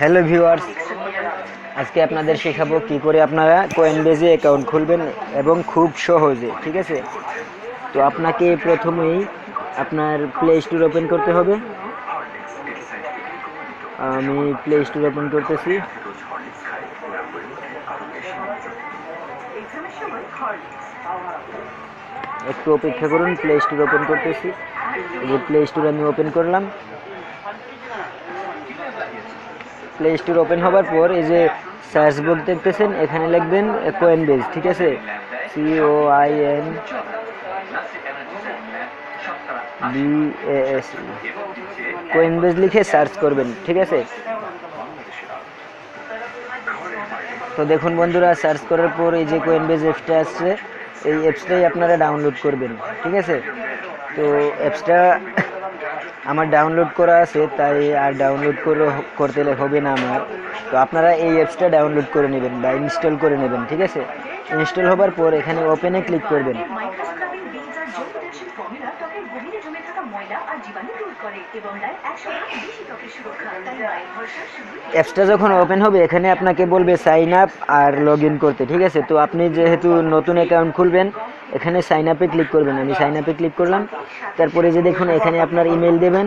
Hello viewers আজকে আপনাদের শেখাবো কি করে আপনারা কোয়েনবেজে অ্যাকাউন্ট খুলবেন এবং খুব সহজে, ঠিক আছে? তো আপনাকে প্রথমেই আপনার প্লে স্টোর ওপেন করতে হবে। আমি প্লে স্টোর ওপেন করতেছি। একটু অপেক্ষা করুন প্লে স্টোর ওপেন করতেছি। যে প্লে স্টোর আমি ওপেন করলাম। প্লে স্টোর ওপেন হওয়ার পর এই যে সার্চ বক্স দেখতেছেন, এখানে লিখবেন কোয়েন বেজ ঠিক আছে? C O I N B S Coinbase লিখে সার্চ করবেন, ঠিক আছে? তো দেখুন বন্ধুরা সার্চ করার পর এই যে কোয়েন বেজ অ্যাপসটা আসছে, এই অ্যাপসটাই আপনারা ডাউনলোড করবেন, ঠিক আছে? তো অ্যাপসটা আমার ডাউনলোড করা আছে, তাই আর ডাউনলোড করে, করতে হবে না আমার। তো আপনারা এই অ্যাপসটা ডাউনলোড করে নেবেন বা ইনস্টল করে নেবেন, ঠিক আছে? ইনস্টল হবার পর এখানে ওপেনে ক্লিক করবেন। অ্যাপসটা যখন ওপেন হবে, এখানে আপনাকে বলবে সাইন আপ আর লগ ইন করতে, ঠিক আছে? তো আপনি যেহেতু নতুন অ্যাকাউন্ট খুলবেন, এখানে সাইন আপে ক্লিক করবেন। আমি সাইন আপে ক্লিক করলাম। তারপরে যে দেখুন, এখানে আপনার ইমেল দেবেন।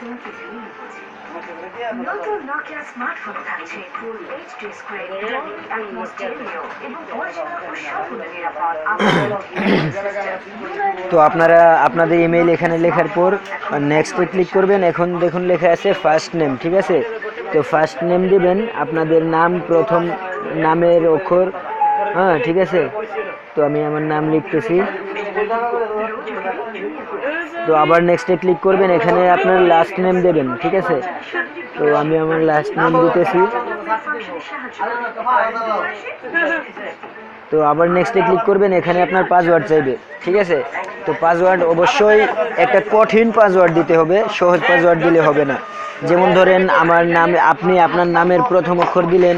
থাকছে তো আপনারা, আপনাদের ইমেল এখানে লেখার পর নেক্সটে ক্লিক করবেন। এখন দেখুন লেখা আছে ফার্স্ট নেম ঠিক আছে? তো ফার্স্ট নেম দিবেন, আপনাদের নাম, প্রথম নামের অক্ষর হ্যাঁ ঠিক আছে? তো আমি আমার নাম লিখতেছি। তো আবার নেক্সটে ক্লিক করবেন, এখানে আপনার লাস্ট নেম দেবেন, ঠিক আছে? তো আমি আমার লাস্ট নেম দিতেছি। তো আবার নেক্সটে ক্লিক করবেন, এখানে আপনার পাসওয়ার্ড চাইবে, ঠিক আছে? তো পাসওয়ার্ড অবশ্যই একটা কঠিন পাসওয়ার্ড দিতে হবে, সহজ পাসওয়ার্ড দিলে হবে না। যেমন ধরেন, আমার নাম, আপনি আপনার নামের প্রথম অক্ষর দিলেন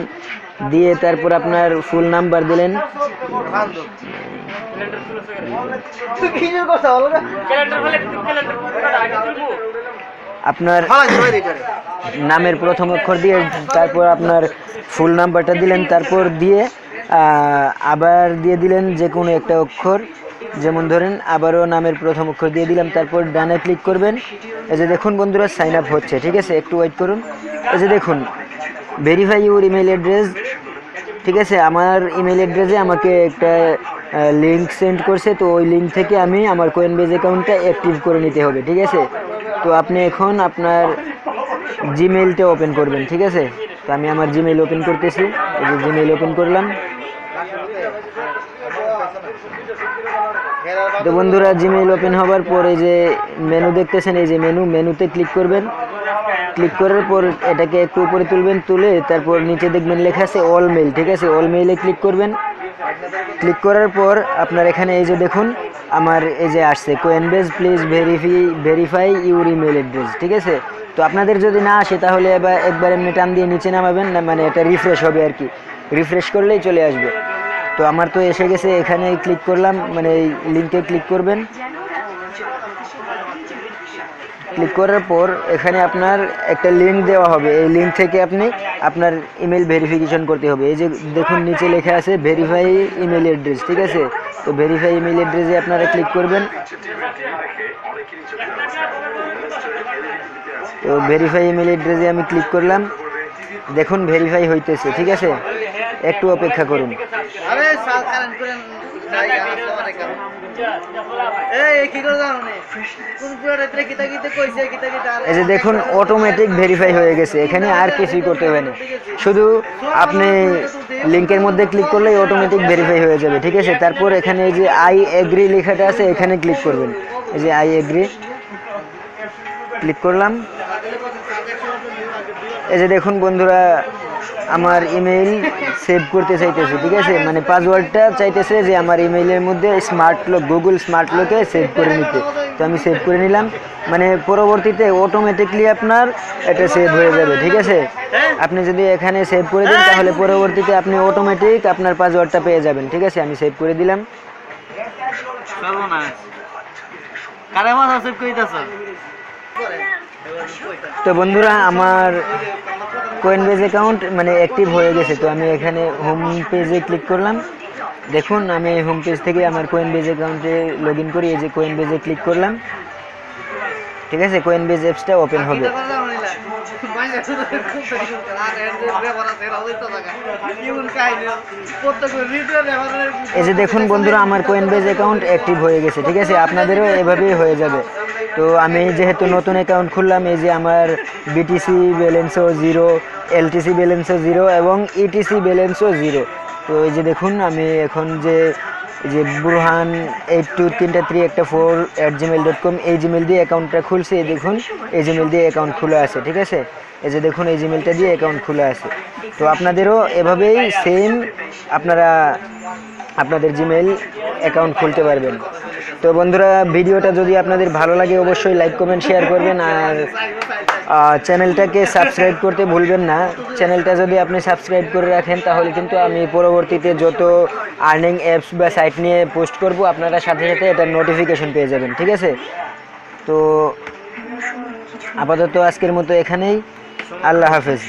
দিয়ে তারপর আপনার ফুল নাম্বার দিলেন। আপনার নামের প্রথম অক্ষর দিয়ে তারপর আপনার ফুল নাম্বারটা দিলেন তারপর দিয়ে আবার দিয়ে দিলেন যে কোনো একটা অক্ষর। যেমন ধরেন আবারও নামের প্রথম অক্ষর দিয়ে দিলাম তারপর ডানে ক্লিক করবেন। এই যে দেখুন বন্ধুরা সাইন আপ হচ্ছে ঠিক আছে? একটু ওয়েট করুন। এই যে দেখুন ভেরিফাই ইউর ইমেল অ্যাড্রেস ঠিক আছে, আমার ইমেল অ্যাড্রেসে আমাকে একটা লিঙ্ক সেন্ড করছে, তো ওই লিঙ্ক থেকে আমি আমার কোয়েন কোয়েনবেজ অ্যাকাউন্টটা অ্যাক্টিভ করে নিতে হবে, ঠিক আছে? তো আপনি এখন আপনার জিমেইলটা ওপেন করবেন, ঠিক আছে? তো আমি আমার জিমেইল ওপেন করতেছি, এই যে জিমেইল ওপেন করলাম। তো বন্ধুরা জিমেইল ওপেন হওয়ার পর যে মেনু দেখতেছেন, এই যে মেনু মেনুতে ক্লিক করবেন। ক্লিক করার পর এটাকে একটু উপরে তুলবেন, তুলে তারপর নিচে দেখবেন লেখা আছে অল মেইল ঠিক আছে? অল মেইলে ক্লিক করবেন। ক্লিক করার পর আপনার এখানে এই যে দেখুন, আমার এই যে আসছে Coinbase please verify verify your email address ঠিক আছে? তো আপনাদের যদি না আসে, তাহলে এবার একবার এমনি টান দিয়ে নিচে নামাবেন, না মানে এটা রিফ্রেশ হবে আর কি। রিফ্রেশ করলেই চলে আসবে। তো আমার তো এসে গেছে, এখানে ক্লিক করলাম মানে এই লিঙ্কে ক্লিক করবেন। ক্লিক করার পর এখানে আপনার একটা লিঙ্ক দেওয়া হবে। এই লিঙ্ক থেকে আপনি আপনার ইমেল ভেরিফিকেশন করতে হবে। এই যে দেখুন, নিচে লেখা আছে ভেরিফাই ইমেল অ্যাড্রেস ঠিক আছে? তো ভেরিফাই ইমেল অ্যাড্রেসে আপনারা ক্লিক করবেন। তো ভেরিফাই ইমেল অ্যাড্রেসে আমি ক্লিক করলাম। দেখুন ভেরিফাই হইতেছে, ঠিক আছে? একটু অপেক্ষা করুন। এই যে দেখুন অটোমেটিক ভেরিফাই হয়ে গেছে। এখানে আর কিছুই করতে হবে না। শুধু আপনি লিংকের মধ্যে ক্লিক করলেই অটোমেটিক ভেরিফাই হয়ে যাবে, ঠিক আছে? তারপর এখানে এই যে আই এগ্রি লেখাটা আছে, এখানে ক্লিক করবেন। এই যে আই এগ্রি ক্লিক করলাম। এই যে দেখুন বন্ধুরা, আমার ইমেইল সেভ করতে চাইতেছে, ঠিক আছে? মানে পাসওয়ার্ডটা চাইতেছে যে আমার ইমেইলের মধ্যে স্মার্ট লক গুগল স্মার্ট লকে সেভ করে নিতে। তো আমি সেভ করে নিলাম। মানে পরবর্তীতে অটোমেটিকলি আপনার এটা সেভ হয়ে যাবে, ঠিক আছে? আপনি যদি এখানে সেভ করে দেন, তাহলে পরবর্তীতে আপনি অটোমেটিক আপনার পাসওয়ার্ডটা পেয়ে যাবেন, ঠিক আছে? আমি সেভ করে দিলাম। কারে সেভ তো বন্ধুরা, আমার কোয়েনবেজ অ্যাকাউন্ট মানে অ্যাক্টিভ হয়ে গেছে, তো আমি এখানে হোম পেজে ক্লিক করলাম। দেখুন, আমি হোম পেজ থেকে আমার কোয়েনবেজ অ্যাকাউন্টে লগ ইন করি, এই যে কোয়েনবেজে ক্লিক করলাম। ঠিক আছে কোয়েনবেজ অ্যাপসটা ওপেন হবে। এই যে দেখুন বন্ধুরা, আমার কোয়েনবেজ অ্যাকাউন্ট অ্যাক্টিভ হয়ে গেছে, ঠিক আছে? আপনাদেরও এভাবেই হয়ে যাবে। তো আমি যেহেতু নতুন অ্যাকাউন্ট খুললাম, এই যে আমার বিটিসি ব্যালেন্সও জিরো এলটিসি ব্যালেন্সও জিরো এবং ইটিসি ব্যালেন্সও জিরো তো এই যে দেখুন, আমি এখন যে যে বুরহান এইট টু তিনটা থ্রি একটা four at Gmail dot com এই জিমেল দিয়ে অ্যাকাউন্টটা খুলছে, এই দেখুন, এই জিমেল দিয়ে অ্যাকাউন্ট খোলা আছে, ঠিক আছে? এই যে দেখুন, এই জিমেলটা দিয়ে অ্যাকাউন্ট খোলা আছে। তো আপনাদেরও এভাবেই সেম আপনারা আপনাদের জিমেল অ্যাকাউন্ট খুলতে পারবেন। তো বন্ধুরা, ভিডিওটা যদি আপনাদের ভালো লাগে, অবশ্যই লাইক কমেন্ট শেয়ার করবেন আর চ্যানেলটাকে সাবস্ক্রাইব করতে ভুলবেন না। চ্যানেলটা যদি আপনি সাবস্ক্রাইব করে রাখেন, তাহলে কিন্তু আমি পরবর্তীতে যত আর্নিং অ্যাপস বা সাইট নিয়ে পোস্ট করব, আপনারা সাথে সাথে এটার নোটিফিকেশন পেয়ে যাবেন, ঠিক আছে? তো আপাতত আজকের মতো এখানেই। আল্লাহ হাফেজ।